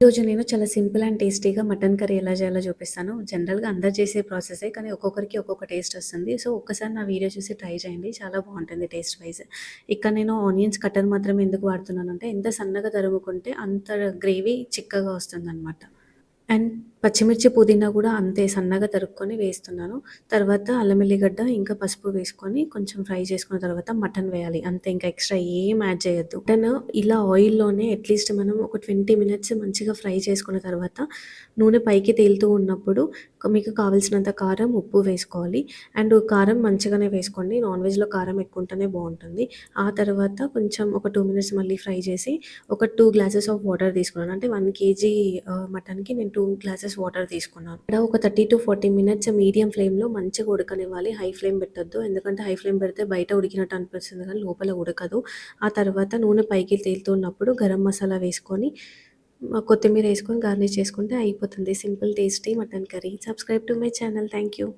ఈరోజు నేను చాలా సింపుల్ అండ్ టేస్టీగా మటన్ కర్రీ ఎలా చేయాలో చూపిస్తాను. జనరల్‌గా అందరు చేసే ప్రాసెసే కానీ ఒక్కొక్కరికి ఒక్కొక్క టేస్ట్ వస్తుంది. సో, ఒక్కసారి నా వీడియో చూసి ట్రై చేయండి. చాలా బాగుంటుంది టేస్ట్ వైజ్ ఇక్కడ నేను ఆనియన్స్ కట్టర్ మాత్రం ఎందుకు వాడుతున్నాను అంటే ఎంత సన్నగా తరుముకుంటే అంత గ్రేవీ చిక్కగా వస్తుందనమాట. అండ్ పచ్చిమిర్చి, పుదీనా కూడా అంతే సన్నగా తరుక్కొని వేస్తున్నాను. తర్వాత అల్లం ఎల్లిగడ్డ ఇంకా పసుపు వేసుకొని కొంచెం ఫ్రై చేసుకున్న తర్వాత మటన్ వేయాలి. అంతే ఇంకా ఎక్స్ట్రా ఏం యాడ్ చేయొద్దు. మటన్ ఇలా ఆయిల్‌లోనే అట్‌లీస్ట్ మనం ఒక 20 మినిట్స్ మంచిగా ఫ్రై చేసుకున్న తర్వాత నూనె పైకి తేలుతూ ఉన్నప్పుడు మీకు కావాల్సినంత కారం, ఉప్పు వేసుకోవాలి. అండ్ కారం మంచిగానే వేసుకోండి. నాన్ వెజ్‌లో కారం ఎక్కువ ఉంటేనే బాగుంటుంది ఆ తర్వాత కొంచెం ఒక టూ మినిట్స్ మళ్ళీ ఫ్రై చేసి ఒక టూ గ్లాసెస్ ఆఫ్ వాటర్ తీసుకున్నాను. అంటే వన్ కేజీ మటన్‌కి నేను టూ గ్లాసెస్ వాటర్ తీసుకున్నాను. ఇక్కడ ఒక 30-40 మినిట్స్ మీడియం ఫ్లేమ్‌లో మంచిగా ఉడకనివ్వాలి. హై ఫ్లేమ్ పెట్టద్దు ఎందుకంటే హై ఫ్లేమ్ పెడితే బయట ఉడికినట్టు అనిపిస్తుంది కానీ లోపల ఉడకదు. ఆ తర్వాత నూనె పైకి తేలుతున్నప్పుడు గరం మసాలా వేసుకొని కొత్తిమీర వేసుకొని గార్నిష్ చేసుకుంటే అయిపోతుంది. Simple tasty mutton curry. Subscribe to my channel. Thank you.